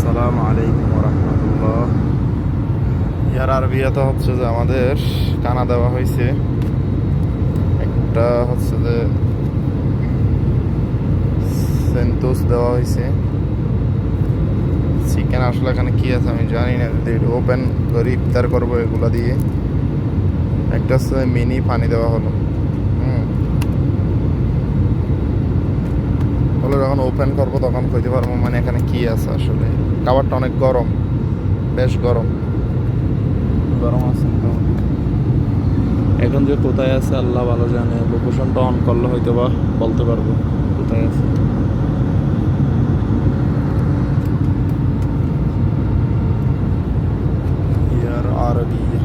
আসসালামু আলাইকুম রহমতুল্লাহ ইয়ার আরবিয়াতে হচ্ছে যে আমাদের কানা দেওয়া হয়েছে। একটা হচ্ছে যে সেন্টোস দেওয়া হয়েছে। চিকেন আসলে এখানে কি আছে আমি জানি না, যদি ওপেন করে ইফতার করব এগুলো দিয়ে। একটা হচ্ছে মিনি পানি দেওয়া হলো। যখন ওপেন করব তখন কইতে পারব মানে এখানে কি আছে আসলে? কাভারটা অনেক গরম, বেশ গরম। গরম আছে এখন যে কোথায় আছে আল্লাহ ভালো জানে লোকেশনটা অন করলে হয়তো বা বলতে পারব কোথায় আছে। আরবি।